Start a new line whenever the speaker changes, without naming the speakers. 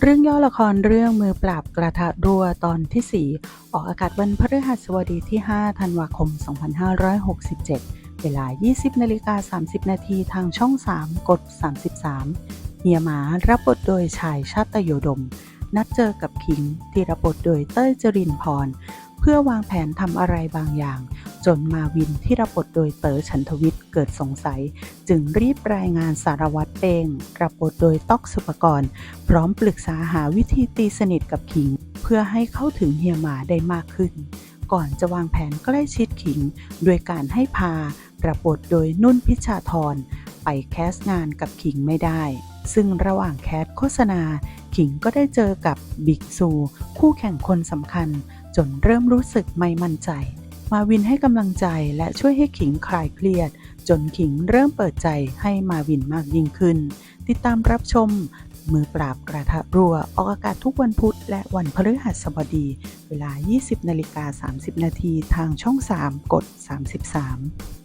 เรื่องย่อละครเรื่องมือปราบกระทะรัวตอนที่ 4 ออกอากาศวันพฤหัสบดีที่ 5 ธันวาคม 2567 เวลา 20นาฬิกา30 นาทีทางช่อง 3 กด 33 เฮียหมารับบทโดยชายชาตโยดม นัดเจอกับคิงที่รับบทโดยเต้ยจรินพร เพื่อวางแผนทำอะไรบางอย่าง จนมาวินที่รับบทโดยเต๋อฉันทวิทย์เกิดสงสัย จึงรีบรายงานสารวัตรเป้งรับบทโดยต๊อกสุปกรณ์ พร้อมปรึกษาหาวิธีตีสนิทกับขิง เพื่อให้เข้าถึงเฮียหมาได้มากขึ้น ก่อนจะวางแผนใกล้ชิดขิง โดยการให้พารับบทโดยนุ่นพิชาธรไปแคสงานกับขิงไม่ได้ ซึ่งระหว่างแคสโฆษณา ขิงก็ได้เจอกับบิ๊กซู คู่แข่งคนสำคัญ จนเริ่มรู้สึกไม่มั่นใจ มาวินให้กำลังใจและช่วยให้ขิงคลายเครียด จนขิงเริ่มเปิดใจให้มาวินมากยิ่งขึ้น ติดตามรับชม มือปราบกระทะรัว ออกอากาศทุกวันพุธและวันพฤหัสบดี เวลา 20นาฬิกา30 นาทีทางช่อง 3 กด 33